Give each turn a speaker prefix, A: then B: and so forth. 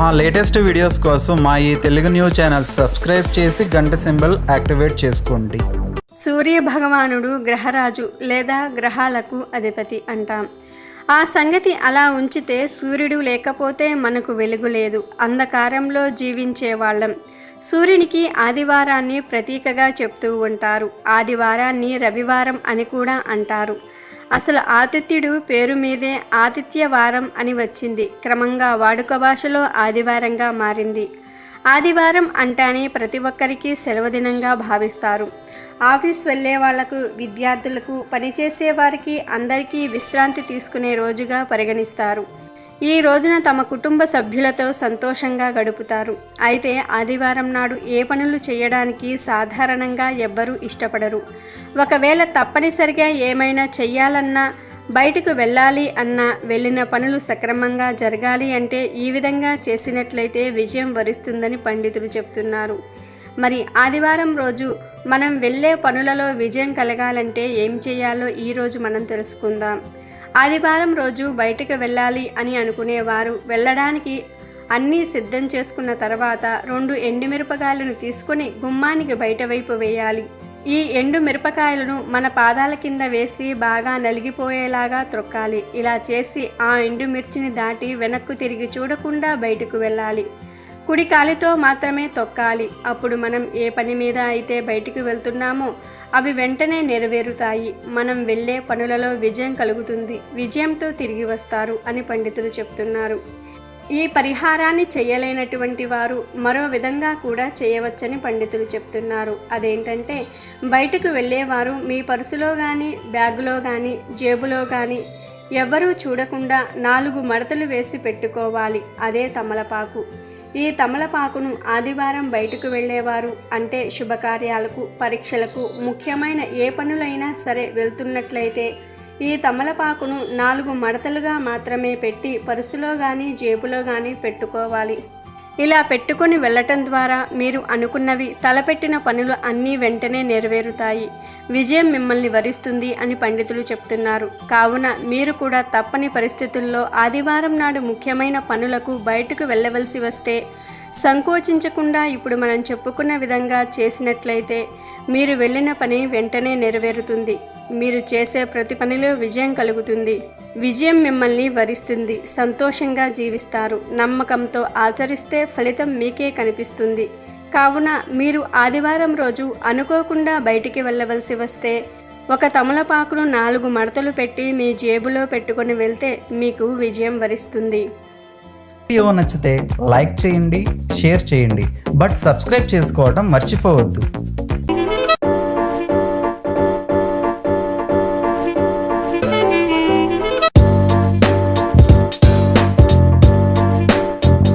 A: మా latest videos కోసం మా ఈ తెలుగు న్యూస్ ఛానల్ సబ్స్క్రైబ్ చేసి గంట సింబల్ యాక్టివేట్ చేసుకోండి.
B: సూర్య భగవానుడు గ్రహరాజు లేదా గ్రహాలకు అధిపతి అంటాం. ఆ సంగతి అలా ఉంచితే సూర్యుడు లేకపోతే మనకు వెలుగు లేదు. అంధకారంలో జీవించే వాళ్ళం. సూర్యునికి ఆదివారాన్ని ప్రతీకగా చెప్తూ ఉంటారు. ఆదివారాన్ని రవివారం అని కూడా అంటారు. అసలు ఆతిథ్యుడు పేరు మీదే ఆతిథ్యవారం అని వచ్చింది. క్రమంగా వాడుక భాషలో ఆదివారంగా మారింది. ఆదివారం అంటానే ప్రతి ఒక్కరికి సెలవుదినంగా భావిస్తారు. ఆఫీస్ వెళ్ళే వాళ్ళకు విద్యార్థులకు పనిచేసే వారికి అందరికీ విశ్రాంతి తీసుకునే రోజుగా పరిగణిస్తారు. ఈ రోజున తమ కుటుంబ సభ్యులతో సంతోషంగా గడుపుతారు. అయితే ఆదివారం నాడు ఏ పనులు చేయడానికి సాధారణంగా ఎవ్వరూ ఇష్టపడరు. ఒకవేళ తప్పనిసరిగా ఏమైనా చెయ్యాలన్నా బయటకు వెళ్ళాలి అన్నా వెళ్ళిన పనులు సక్రమంగా జరగాలి అంటే ఈ విధంగా చేసినట్లయితే విజయం వరిస్తుందని పండితులు చెప్తున్నారు. మరి ఆదివారం రోజు మనం వెళ్ళే పనులలో విజయం కలగాలంటే ఏం చేయాలో ఈరోజు మనం తెలుసుకుందాం. ఆదివారం రోజు బయటకు వెళ్ళాలి అని అనుకునేవారు. వెళ్ళడానికి అన్నీ సిద్ధం చేసుకున్న తర్వాత రెండు ఎండుమిరపకాయలను తీసుకొని గుమ్మానికి బయట వైపు వేయాలి. ఈ ఎండు మిరపకాయలను మన పాదాల కింద వేసి బాగా నలిగిపోయేలాగా త్రొక్కాలి. ఇలా చేసి ఆ ఎండు మిర్చిని దాటి వెనక్కు తిరిగి చూడకుండా బయటకు వెళ్ళాలి. కుడి కాలితో మాత్రమే తొక్కాలి. అప్పుడు మనం ఏ పని మీద అయితే బయటికి వెళ్తున్నామో అవి వెంటనే నెరవేరుతాయి. మనం వెళ్ళే పనులలో విజయం కలుగుతుంది. విజయంతో తిరిగి వస్తారు అని పండితులు చెప్తున్నారు. ఈ పరిహారాన్ని చేయలేనటువంటి వారు మరో విధంగా కూడా చేయవచ్చని పండితులు చెప్తున్నారు. అదేంటంటే బయటకు వెళ్ళేవారు మీ పర్సులో కానీ బ్యాగులో కానీ జేబులో కానీ ఎవ్వరూ చూడకుండా నాలుగు మడతలు వేసి పెట్టుకోవాలి. అదే తమలపాకు. ఈ తమలపాకును ఆదివారం బయటకు వెళ్ళేవారు. అంటే శుభకార్యాలకు పరీక్షలకు ముఖ్యమైన ఏ పనులైనా సరే వెళ్తున్నట్లయితే ఈ తమలపాకును నాలుగు మడతలుగా మాత్రమే పెట్టి పరుసులో కానీ జేబులో కానీ పెట్టుకోవాలి. ఇలా పెట్టుకొని వెళ్ళటం ద్వారా మీరు అనుకున్నవి తలపెట్టిన పనులు అన్నీ వెంటనే నెరవేరుతాయి. విజయం మిమ్మల్ని వరిస్తుంది అని పండితులు చెప్తున్నారు. కావున మీరు కూడా తప్పని పరిస్థితుల్లో ఆదివారం నాడు ముఖ్యమైన పనులకు బయటకు వెళ్ళవలసి వస్తే సంకోచించకుండా ఇప్పుడు మనం చెప్పుకున్న విధంగా చేసినట్లయితే మీరు వెళ్ళిన పని వెంటనే నెరవేరుతుంది. మీరు చేసే ప్రతి పనిలో విజయం కలుగుతుంది. విజయం మిమ్మల్ని వరిస్తుంది. సంతోషంగా జీవిస్తారు. నమ్మకంతో ఆచరిస్తే ఫలితం మీకే కనిపిస్తుంది. కావున మీరు ఆదివారం రోజు అనుకోకుండా బయటికి వెళ్ళవలసి వస్తే ఒక తమలపాకును నాలుగు మడతలు పెట్టి మీ జేబులో పెట్టుకొని వెళ్తే మీకు విజయం వరిస్తుంది.
A: వీడియో నచ్చితే లైక్ చేయండి షేర్ చేయండి. బట్ సబ్స్క్రైబ్ చేసుకోవడం మర్చిపోవద్దు.